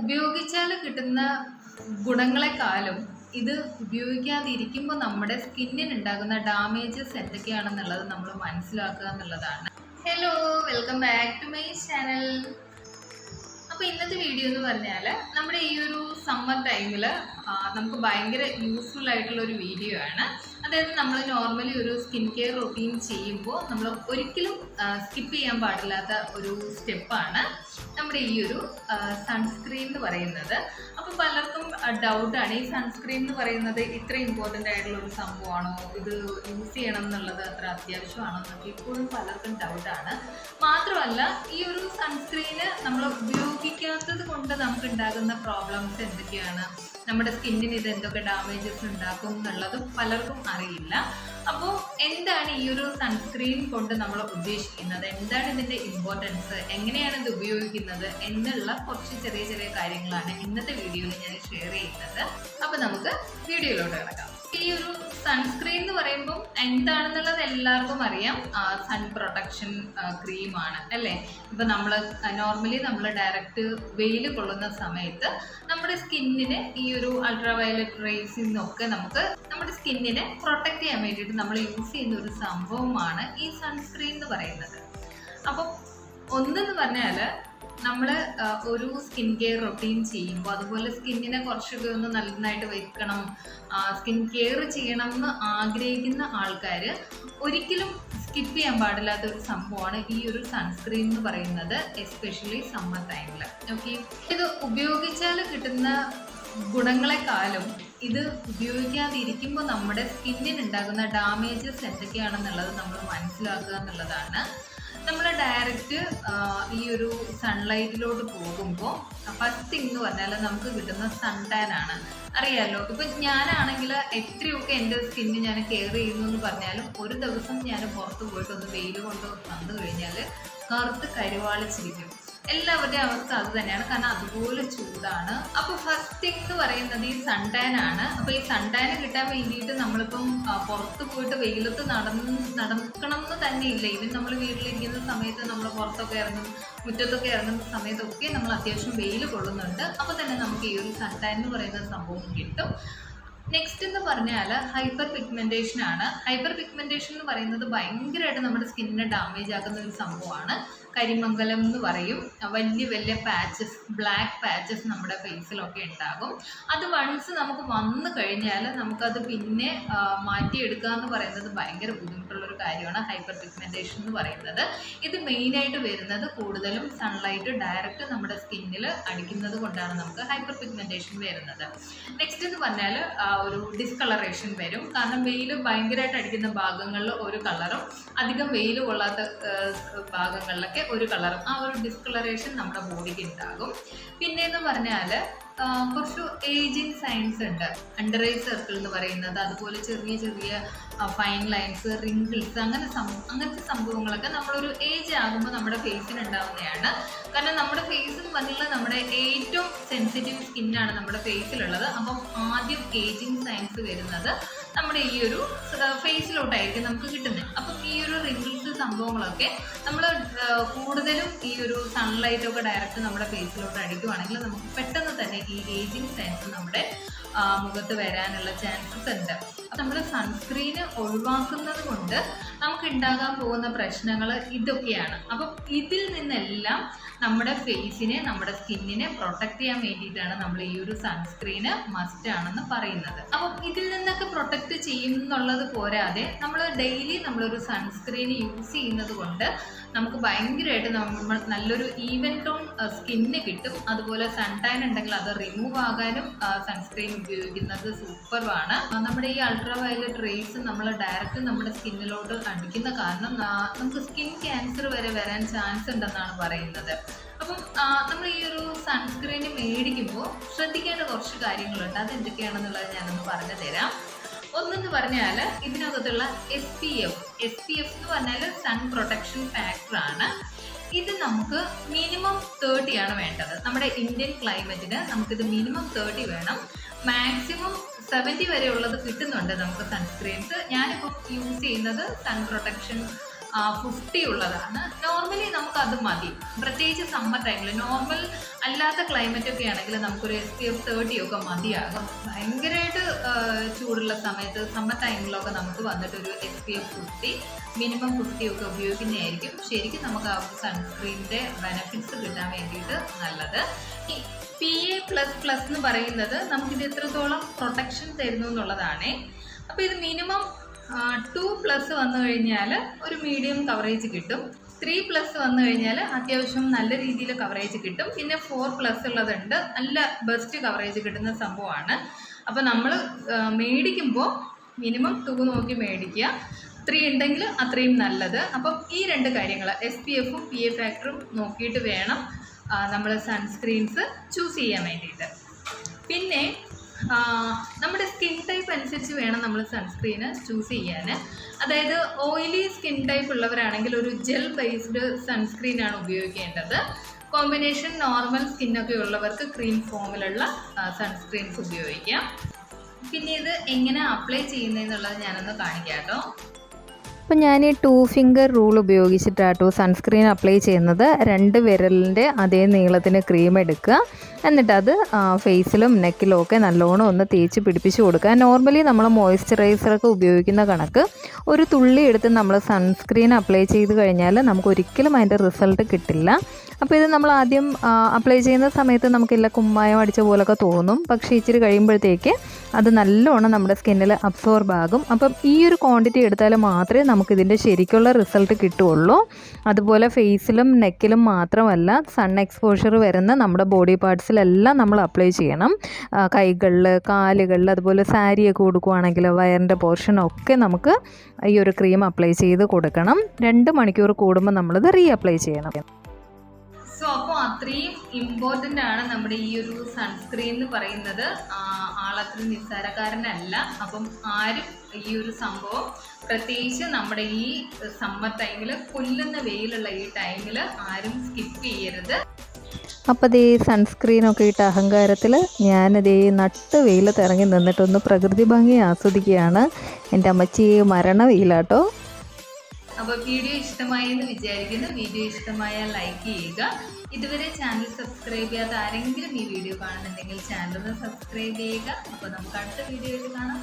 ഉപയോഗിച്ചാൽ കിട്ടുന്ന ഗുണങ്ങളെക്കാളും ഇത് ഉപയോഗിക്കാതിരിക്കുമ്പോൾ നമ്മുടെ സ്കിന്നിന് ഉണ്ടാകുന്ന ഡാമേജസ് എന്തൊക്കെയാണെന്നുള്ളത് നമ്മൾ മനസ്സിലാക്കുക എന്നുള്ളതാണ്. Hello welcome back to my channel അപ്പോൾ ഇന്നത്തെ വീഡിയോ എന്ന് പറഞ്ഞാൽ നമ്മുടെ ഈ ഒരു സമ്മർ ടൈമിൽ നമുക്ക് ഭയങ്കര യൂസ്ഫുൾ ആയിട്ടുള്ള ഒരു വീഡിയോ ആണ്. അതായത് നമ്മൾ നോർമലി ഒരു സ്കിൻ കെയർ റൊട്ടീൻ ചെയ്യുമ്പോൾ നമ്മൾ ഒരിക്കലും സ്കിപ്പ് ചെയ്യാൻ പാടില്ലാത്ത ഒരു സ്റ്റെപ്പാണ് നമ്മുടെ ഈ ഒരു സൺസ്ക്രീൻ എന്ന് പറയുന്നത്. അപ്പോൾ പലർക്കും ഡൗട്ടാണ് ഈ സൺസ്ക്രീൻ എന്ന് പറയുന്നത് ഇത്ര ഇമ്പോർട്ടന്റ് ആയിട്ടുള്ള ഒരു സംഭവമാണോ? ഇത് യൂസ് ചെയ്യണം എന്നുള്ളത് അത്ര അത്യാവശ്യമാണോ എന്നൊക്കെ ഇപ്പോഴും പലർക്കും ഡൗട്ടാണ് മാത്രമല്ല ഈ ഒരു സൺസ്ക്രീന് നമ്മൾ ഉപയോഗിക്കാത്തത് കൊണ്ട് നമുക്ക് ഉണ്ടാകുന്ന പ്രോബ്ലംസ് എന്തൊക്കെയാണ്? നമ്മുടെ സ്കിന്നിന് ഇത് എന്തൊക്കെ ഡാമേജസ് ഉണ്ടാക്കും എന്നുള്ളതും പലർക്കും അറിയില്ല. അപ്പോൾ എന്താണ് ഈ ഒരു സൺസ്ക്രീൻ കൊണ്ട് നമ്മൾ ഉദ്ദേശിക്കുന്നത്? എന്താണ് ഇതിന്റെ ഇമ്പോർട്ടൻസ് എങ്ങനെയാണ് ഇത് ഉപയോഗിക്കുന്നത്? എന്നുള്ള കുറച്ച് ചെറിയ ചെറിയ കാര്യങ്ങളാണ് ഇന്നത്തെ വീഡിയോയിൽ ഞാൻ ഷെയർ ചെയ്യുന്നത്. അപ്പോൾ നമുക്ക് വീഡിയോയിലോട്ട് കിടക്കാം. ഈ ഒരു സൺസ്ക്രീൻ എന്ന് പറയുമ്പോൾ എന്താണെന്നുള്ളത് എല്ലാവർക്കും അറിയാം. സൺ പ്രൊട്ടക്ഷൻ ക്രീമാണ് അല്ലേ? ഇപ്പം നമ്മൾ നോർമലി നമ്മൾ ഡയറക്റ്റ് വെയിൽ കൊള്ളുന്ന സമയത്ത് നമ്മുടെ സ്കിന്നിന് ഈ ഒരു അൾട്രാ വയലറ്റ് റേസിൽ നിന്നൊക്കെ നമുക്ക് നമ്മുടെ സ്കിന്നിനെ പ്രൊട്ടക്ട് ചെയ്യാൻ വേണ്ടിയിട്ട് നമ്മൾ യൂസ് ചെയ്യുന്ന ഒരു സംഭവമാണ് ഈ സൺസ്ക്രീൻ എന്ന് പറയുന്നത്. അപ്പം ഒന്നെന്ന് പറഞ്ഞാൽ നമ്മൾ ഒരു സ്കിൻ കെയർ റൊട്ടീൻ ചെയ്യുമ്പോൾ അതുപോലെ സ്കിന്നിനെ കുറച്ചൊക്കെ ഒന്ന് നന്നായിട്ട് വെക്കണം സ്കിൻ കെയർ ചെയ്യണം എന്ന് ആഗ്രഹിക്കുന്ന ആൾക്കാർ ഒരിക്കലും സ്കിപ്പ് ചെയ്യാൻ പാടില്ലാത്ത ഒരു സംഭവമാണ് ഈ ഒരു സൺസ്ക്രീൻ എന്ന് പറയുന്നത് എസ്പെഷ്യലി സമ്മർ ടൈമിൽ ഓക്കെ ഇത് ഉപയോഗിച്ചാൽ കിട്ടുന്ന ഗുണങ്ങളെക്കാളും ഇത് ഉപയോഗിക്കാതിരിക്കുമ്പോൾ നമ്മുടെ സ്കിന്നിന് ഉണ്ടാകുന്ന ഡാമേജസ് എന്തൊക്കെയാണെന്നുള്ളത് നമ്മൾ മനസ്സിലാക്കുക എന്നുള്ളതാണ്. നമ്മൾ ഡയറക്റ്റ് ഈ ഒരു സൺലൈറ്റിലോട്ട് പോകുമ്പോൾ ഫസ്റ്റ് തിങ് എന്ന് പറഞ്ഞാൽ നമുക്ക് കിട്ടുന്ന സൺ ടാൻ ആണ്. അറിയാമല്ലോ ഇപ്പം ഞാനാണെങ്കിൽ എത്രയൊക്കെ എന്റെ സ്കിന്ന് ഞാൻ കെയർ ചെയ്യുന്നു എന്ന് പറഞ്ഞാലും ഒരു ദിവസം ഞാൻ പുറത്ത് പോയിട്ട് ഒന്ന് വെയിൽ കൊണ്ട് വന്നു കഴിഞ്ഞാൽ കറുത്ത് കരുവാളിച്ചിരിക്കും. എല്ലാവരുടെയും അവസ്ഥ അത് തന്നെയാണ്. കാരണം അതുപോലെ ചൂടാണ്. അപ്പൊ ഫസ്റ്റ് തിങ് എന്ന് പറയുന്നത് ഈ സൺടാൻ ആണ്. അപ്പൊ ഈ സൺടാൻ കിട്ടാൻ വേണ്ടിയിട്ട് നമ്മളിപ്പം പുറത്ത് പോയിട്ട് വെയിലത്ത് നടന്ന് നടക്കണം എന്ന് തന്നെ ഇല്ല ഇവൻ നമ്മൾ വീട്ടിലിരിക്കുന്ന സമയത്ത് നമ്മൾ പുറത്തൊക്കെ ഇറങ്ങും മുറ്റത്തൊക്കെ ഇറങ്ങുന്ന സമയത്തൊക്കെ നമ്മൾ അത്യാവശ്യം വെയിൽ കൊള്ളുന്നുണ്ട്. അപ്പൊ തന്നെ നമുക്ക് ഈ ഒരു സൺടാൻ എന്ന് പറയുന്ന സംഭവം കിട്ടും. നെക്സ്റ്റ് എന്ന് പറഞ്ഞാൽ ഹൈപ്പർ പിഗ്മെന്റേഷൻ ആണ്. ഹൈപ്പർ പിഗ്മെന്റേഷൻ എന്ന് പറയുന്നത് ഭയങ്കരമായിട്ട് നമ്മുടെ സ്കിന്നിനെ ഡാമേജ് ആക്കുന്ന ഒരു സംഭവമാണ്. കരിമംഗലം എന്ന് പറയും. വലിയ വലിയ പാച്ചസ് ബ്ലാക്ക് പാച്ചസ് നമ്മുടെ ഫേസിലൊക്കെ ഉണ്ടാകും. അത് വൺസ് നമുക്ക് വന്നു കഴിഞ്ഞാൽ നമുക്കത് പിന്നെ മാറ്റിയെടുക്കുക എന്ന് പറയുന്നത് ഭയങ്കര ബുദ്ധിമുട്ടുള്ളൊരു കാര്യമാണ് ഹൈപ്പർ പിഗ്മെന്റേഷൻ എന്ന് പറയുന്നത്. ഇത് മെയിനായിട്ട് വരുന്നത് കൂടുതലും സൺലൈറ്റ് ഡയറക്റ്റ് നമ്മുടെ സ്കിന്നിൽ അടിക്കുന്നത് കൊണ്ടാണ് നമുക്ക് ഹൈപ്പർ പിഗ്മെന്റേഷൻ വരുന്നത്. നെക്സ്റ്റ് എന്ന് പറഞ്ഞാൽ ഒരു ഡിസ്കളറേഷൻ വരും. കാരണം വെയിൽ ഭയങ്കരമായിട്ട് അടിക്കുന്ന ഭാഗങ്ങളിൽ ഒരു കളറും അധികം വെയിൽ കൊള്ളാത്ത ഭാഗങ്ങളിലൊക്കെ ഒരു കളറും ആ ഒരു ഡിസ്കളറേഷൻ നമ്മുടെ ബോഡിക്ക് ഉണ്ടാകും. പിന്നെ എന്ന് പറഞ്ഞാൽ കുറച്ച് ഏജിങ് സയൻസ് ഉണ്ട്. അണ്ടർ ഐ സർക്കിൾ എന്ന് പറയുന്നത് അതുപോലെ ചെറിയ ചെറിയ ഫൈൻ ലൈൻസ് റിങ്കിൾസ് അങ്ങനെ അങ്ങനത്തെ സംഭവങ്ങളൊക്കെ നമ്മളൊരു ഏജ് ആകുമ്പോൾ നമ്മുടെ ഫേസിന് ഉണ്ടാവുന്നതാണ്. കാരണം നമ്മുടെ ഫേസിൽ വന്നുള്ള നമ്മുടെ ഏറ്റവും സെൻസിറ്റീവ് സ്കിന്നാണ് നമ്മുടെ ഫേസിലുള്ളത് അപ്പം ആദ്യം ഏജിങ് സയൻസ് വരുന്നത് നമ്മുടെ ഈ ഒരു ഫേസിലോട്ടായിരിക്കും നമുക്ക് കിട്ടുന്നത്. അപ്പം ഈ ഒരു റിങ്കിൾസ് സംഭവങ്ങളൊക്കെ നമ്മൾ കൂടുതലും ഈ ഒരു സൺലൈറ്റ് ഒക്കെ ഡയറക്റ്റ് നമ്മുടെ ഫേസിലോട്ട് അടിക്കുവാണെങ്കിൽ നമുക്ക് പെട്ടെന്ന് തന്നെ ഈ ഏജിങ് സൈൻസ് നമ്മുടെ മുഖത്ത് വരാനുള്ള ചാൻസസ് ഉണ്ട്. നമ്മൾ സൺസ്ക്രീന് ഒഴിവാക്കുന്നത് കൊണ്ട് നമുക്ക് ഉണ്ടാകാൻ പോകുന്ന പ്രശ്നങ്ങൾ ഇതൊക്കെയാണ്. അപ്പം ഇതിൽ നിന്നെല്ലാം നമ്മുടെ ഫേസിനെ നമ്മുടെ സ്കിന്നിനെ പ്രൊട്ടക്ട് ചെയ്യാൻ വേണ്ടിയിട്ടാണ് നമ്മൾ ഈ ഒരു സൺസ്ക്രീന് മസ്റ്റ് ആണെന്ന് പറയുന്നത്. അപ്പം ഇതിൽ നിന്നൊക്കെ പ്രൊട്ടക്ട് ചെയ്യും എന്നുള്ളത് പോരാതെ നമ്മൾ ഡെയിലി നമ്മളൊരു സൺസ്ക്രീൻ യൂസ് ചെയ്യുന്നത് കൊണ്ട് നമുക്ക് ഭയങ്കരമായിട്ട് നമ്മൾ നല്ലൊരു ഈവൻ ടോൺ സ്കിന്ന് കിട്ടും. അതുപോലെ സൺ സൺടൈൻ ഉണ്ടെങ്കിൽ അത് റിമൂവ് ആകാനും സൺസ്ക്രീൻ ഉപയോഗിക്കുന്നത് സൂപ്പറാണ് നമ്മുടെ ഈ വയലറ്റ് റേസ് നമ്മൾ ഡയറക്റ്റ് നമ്മുടെ സ്കിന്നിലോട്ട് അടിക്കുന്ന കാരണം നമുക്ക് സ്കിൻ ക്യാൻസർ വരെ വരാൻ ചാൻസ് ഉണ്ടെന്നാണ് പറയുന്നത്. അപ്പം നമ്മൾ ഈ ഒരു സൺസ്ക്രീൻ മേടിക്കുമ്പോൾ ശ്രദ്ധിക്കേണ്ട കുറച്ച് കാര്യങ്ങളുണ്ട്. അത് എന്തൊക്കെയാണെന്നുള്ളത് ഞാനൊന്ന് പറഞ്ഞു തരാം. ഒന്നെന്ന് പറഞ്ഞാൽ ഇതിനകത്തുള്ള S P F S P F എന്ന് പറഞ്ഞാൽ സൺ പ്രൊട്ടക്ഷൻ ഫാക്ടർ ആണ്. ഇത് നമുക്ക് മിനിമം തേർട്ടി ആണ് വേണ്ടത്. നമ്മുടെ ഇന്ത്യൻ ക്ലൈമറ്റിന് നമുക്കിത് മിനിമം തേർട്ടി വേണം. മാക്സിമം സെവന്റി വരെ ഉള്ളത് കിട്ടുന്നുണ്ട് നമുക്ക് സൺസ്ക്രീൻസ് ഞാനിപ്പോൾ യൂസ് ചെയ്യുന്നത് സൺ പ്രൊട്ടക്ഷൻ ഫിഫ്റ്റി ഉള്ളതാണ്. നോർമലി നമുക്ക് അത് മതി. പ്രത്യേകിച്ച് സമ്മർ ടൈമിൽ നോർമൽ അല്ലാത്ത ക്ലൈമറ്റ് ഒക്കെ ആണെങ്കിൽ നമുക്കൊരു എസ് പി എഫ് തേർട്ടി ഒക്കെ മതിയാകും. ഭയങ്കരമായിട്ട് ചൂടുള്ള സമയത്ത് സമ്മർ ടൈമിലൊക്കെ നമുക്ക് വന്നിട്ട് ഒരു S P F fifty minimum fifty ഒക്കെ ഉപയോഗിക്കുന്നതായിരിക്കും. ശരിക്കും നമുക്ക് ആ സൺസ്ക്രീനിന്റെ ബെനഫിറ്റ്സ് കിട്ടാൻ വേണ്ടിയിട്ട് നല്ലത്. പി എ പ്ലസ് പ്ലസ് എന്ന് പറയുന്നത് നമുക്കിത് എത്രത്തോളം പ്രൊട്ടക്ഷൻ തരുന്നു എന്നുള്ളതാണ്. അപ്പോൾ ഇത് മിനിമം ടു പ്ലസ് വന്നു കഴിഞ്ഞാൽ ഒരു മീഡിയം കവറേജ് കിട്ടും. ത്രീ പ്ലസ് വന്നു കഴിഞ്ഞാൽ അത്യാവശ്യം നല്ല രീതിയിൽ കവറേജ് കിട്ടും. പിന്നെ ഫോർ പ്ലസ് ഉള്ളതുണ്ട്. നല്ല ബെസ്റ്റ് കവറേജ് കിട്ടുന്ന സംഭവമാണ്. അപ്പോൾ നമ്മൾ മേടിക്കുമ്പോൾ മിനിമം ടു നോക്കി മേടിക്കുക. ത്രീ ഉണ്ടെങ്കിൽ അത്രയും നല്ലത്. അപ്പം ഈ രണ്ട് കാര്യങ്ങൾ എസ് പി എഫും പി എ ഫാക്ടറും നോക്കിയിട്ട് വേണം. നമ്മൾ സൺസ്ക്രീൻസ് ചൂസ് ചെയ്യാൻ വേണ്ടിയിട്ട്. പിന്നെ നമ്മുടെ സ്കിൻ ടൈപ്പ് അനുസരിച്ച് വേണം നമ്മൾ സൺസ്ക്രീന് ചൂസ് ചെയ്യാൻ അതായത് ഓയിലി സ്കിൻ ടൈപ്പ് ഉള്ളവരാണെങ്കിൽ ഒരു ജെൽ ബേസ്ഡ് സൺസ്ക്രീനാണ് ഉപയോഗിക്കേണ്ടത്. കോമ്പിനേഷൻ നോർമൽ സ്കിന്നൊക്കെ ഉള്ളവർക്ക് ക്രീം ഫോമിലുള്ള സൺസ്ക്രീൻസ് ഉപയോഗിക്കാം. പിന്നെ ഇത് എങ്ങനെ അപ്ലൈ ചെയ്യുന്നതെന്നുള്ളത് ഞാനൊന്ന് കാണിക്കാം കേട്ടോ. അപ്പോൾ ഞാൻ ഈ ടു ഫിംഗർ റൂൾ ഉപയോഗിച്ചിട്ടാട്ടോ സൺസ്ക്രീൻ അപ്ലൈ ചെയ്യുന്നത്. രണ്ട് വിരലിന്റെ അതേ നീളത്തിന് ക്രീം എടുക്കുക. എന്നിട്ടത് ഫേസിലും നെക്കിലും ഒക്കെ നല്ലോണം ഒന്ന് തേച്ച് പിടിപ്പിച്ച് കൊടുക്കുക. നോർമലി നമ്മൾ മോയ്സ്ചറൈസറൊക്കെ ഉപയോഗിക്കുന്ന കണക്ക് ഒരു തുള്ളി എടുത്ത് നമ്മൾ സൺസ്ക്രീൻ അപ്ലൈ ചെയ്ത് കഴിഞ്ഞാൽ നമുക്ക് ഒരിക്കലും അതിന്റെ റിസൾട്ട് കിട്ടില്ല. അപ്പോൾ ഇത് നമ്മൾ ആദ്യം അപ്ലൈ ചെയ്യുന്ന സമയത്ത് നമുക്കില്ല കുമ്മായം അടിച്ച പോലൊക്കെ തോന്നും. പക്ഷേ ഇച്ചിരി കഴിയുമ്പോഴത്തേക്ക് അത് നല്ലോണം നമ്മുടെ സ്കിന്നിൽ അബ്സോർബ് ആകും അപ്പം ഈ ഒരു ക്വാണ്ടിറ്റി എടുത്താൽ മാത്രമേ നമുക്കിതിന്റെ ശരിക്കുള്ള റിസൾട്ട് കിട്ടുകയുള്ളൂ. അതുപോലെ ഫേസിലും നെക്കിലും മാത്രമല്ല സൺ എക്സ്പോഷർ വരുന്ന നമ്മുടെ ബോഡി പാർട്സിലെല്ലാം നമ്മൾ അപ്ലൈ ചെയ്യണം. കൈകളിൽ കാലുകളിൽ അതുപോലെ സാരിയൊക്കെ കൊടുക്കുവാണെങ്കിൽ വയറിന്റെ പോർഷനൊക്കെ നമുക്ക് ഈ ഒരു ക്രീം അപ്ലൈ ചെയ്ത് കൊടുക്കണം. രണ്ട് മണിക്കൂർ കൂടുമ്പോൾ നമ്മളിത് റീ അപ്ലൈ ചെയ്യണം. അത്രയും ഇമ്പോർട്ടന്റ് ആണ് നമ്മുടെ ഈ ഒരു സൺസ്ക്രീൻ എന്ന് പറയുന്നത്. ആളത്ര നിസ്സാരക്കാരനല്ല. അപ്പം ആരും ഈ ഒരു സംഭവം പ്രത്യേകിച്ച് നമ്മുടെ ഈ സമ്മർ ടൈമിൽ കൊല്ലുന്ന വെയിലുള്ള ഈ ടൈമിൽ ആരും സ്കിപ്പ് ചെയ്യരുത്. അപ്പോൾ ദേ സൺസ്ക്രീനൊക്കെ ഇട്ട അഹങ്കാരത്തിൽ ഞാനതേ നട്ട് വെയിലത്ത് ഇറങ്ങി നിന്നിട്ടൊന്ന് പ്രകൃതി ഭംഗി ആസ്വദിക്കുകയാണ്. എന്റെ അമ്മച്ചി മരണ വെയിലാട്ടോ. അപ്പോൾ വീഡിയോ ഇഷ്ടമായി എന്ന് വിചാരിക്കുന്നു. വീഡിയോ ഇഷ്ടമായാൽ ലൈക്ക് ചെയ്യുക. ഇതുവരെ ചാനൽ സബ്സ്ക്രൈബ് ചെയ്യാത്ത ആരെങ്കിലും ഈ വീഡിയോ കാണുന്നുണ്ടെങ്കിൽ ചാനൽ ഒന്ന് സബ്സ്ക്രൈബ് ചെയ്യുക. അപ്പോൾ നമുക്ക് അടുത്ത വീഡിയോയിൽ കാണാം!